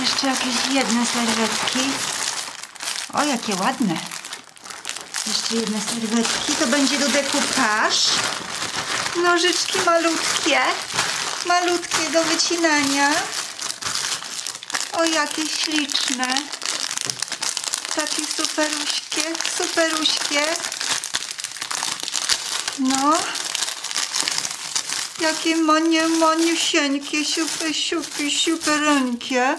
jeszcze jakieś jedne serwetki. O, jakie ładne. Jeszcze jedne serwetki. To będzie do dekupaż. Nożyczki malutkie. Malutkie do wycinania. O, jakie śliczne. Takie superuśkie, superuśkie. No. Jakie monie, moniusieńkie, super, super, superenkie.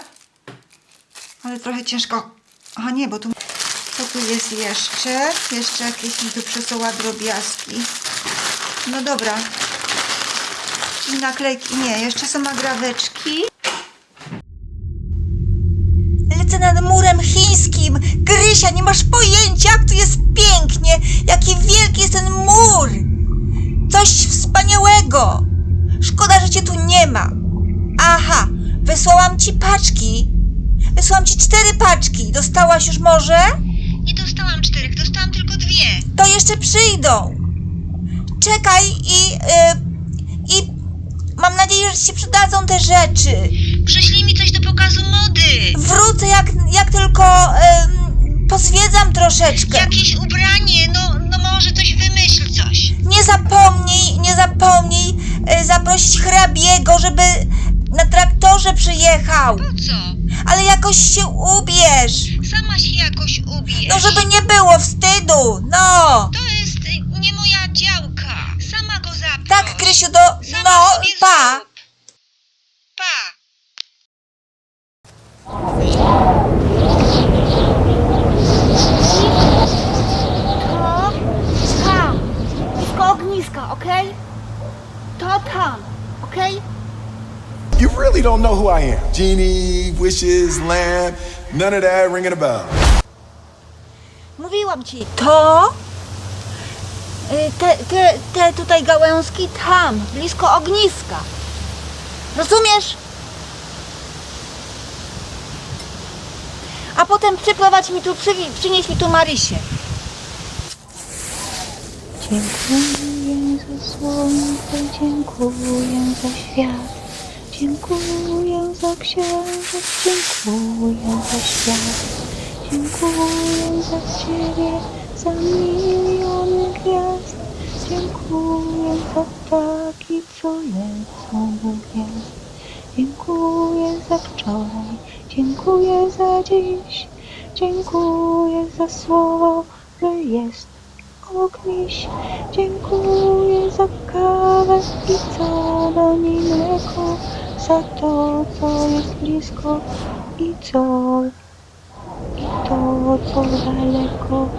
Ale trochę ciężko. A nie, bo tu... Co tu jest jeszcze? Jeszcze jakieś mi tu przesyła drobiazgi. No dobra. I naklejki. Nie, jeszcze są agraweczki. Lecę nad murem chińskim. Grysia, nie masz pojęcia, jak tu jest pięknie. Jaki wielki jest ten mur. Coś wspaniałego. Szkoda, że cię tu nie ma. Aha, wysłałam ci paczki. Wysłałam ci cztery paczki. Dostałaś już może? Nie dostałam czterech, dostałam tylko dwie. To jeszcze przyjdą. Czekaj i... y, I mam nadzieję, że ci się przydadzą te rzeczy. Przyślij mi coś do pokazu mody. Wrócę jak, jak tylko ym, pozwiedzam troszeczkę. Jakieś ubranie, no, no może coś wymyśl coś. Nie zapomnij, nie zapomnij y, zaprosić hrabiego, żeby na traktorze przyjechał. Po co? Ale jakoś się ubierz. Sama się jakoś ubierz. No żeby nie było wstydu. No. To jest y, nie moja działka. Sama go zaproś. Tak, Krysiu, do... Sama No, sobie pa. zrób. Pa. To tam, blisko ogniska, okej? To tam, okej? You really don't know who I am. Genie, wishes, lamb, none of that ringing a bell. Mówiłam ci. To? Y, Te, te, te tutaj gałązki tam, blisko ogniska. Rozumiesz? A potem przyprowadź mi tu, przywi- przynieś mi tu Marysię. Dziękuję za słońce, dziękuję za świat, dziękuję za księżyc, dziękuję za świat, dziękuję za Ciebie, za miliony gwiazd, dziękuję za ptaki, co lecą do gwiazd, dziękuję za wczoraj, dziękuję za dziś, dziękuję za słowo, że jest ogniś. Dziękuję za kawę i co do niej mleko, za to, co jest blisko i co, i to, co daleko.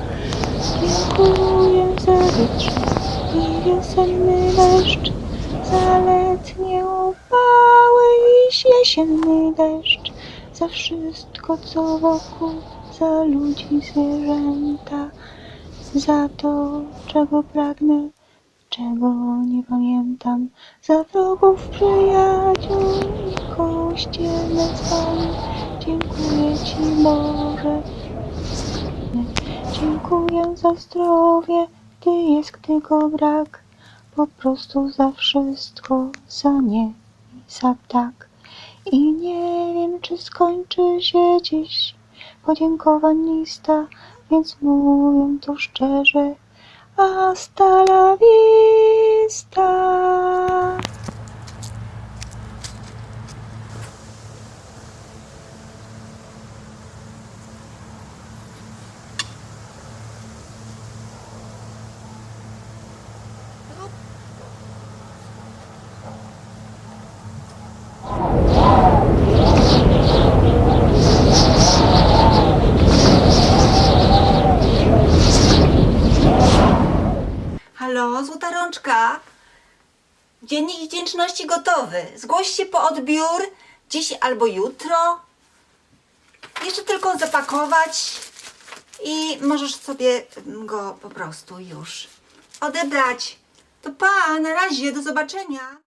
Dziękuję za wieczór i wiosenny deszcz, za letnie upały i jesienny deszcz, za wszystko, co wokół, za ludzi, zwierzęta. Za to, czego pragnę, czego nie pamiętam, za wrogów, przyjaciół i kościelne dzwony. Dziękuję Ci Boże. Dziękuję za zdrowie, gdy jest, go brak. Po prostu za wszystko, za nie i za tak. I nie wiem, czy skończy się dziś podziękowań lista, więc mówię to szczerze. Hasta la vista. Halo, złota rączka. Dziennik wdzięczności gotowy. Zgłoś się po odbiór dziś albo jutro. Jeszcze tylko zapakować i możesz sobie go po prostu już odebrać. To pa, na razie, do zobaczenia.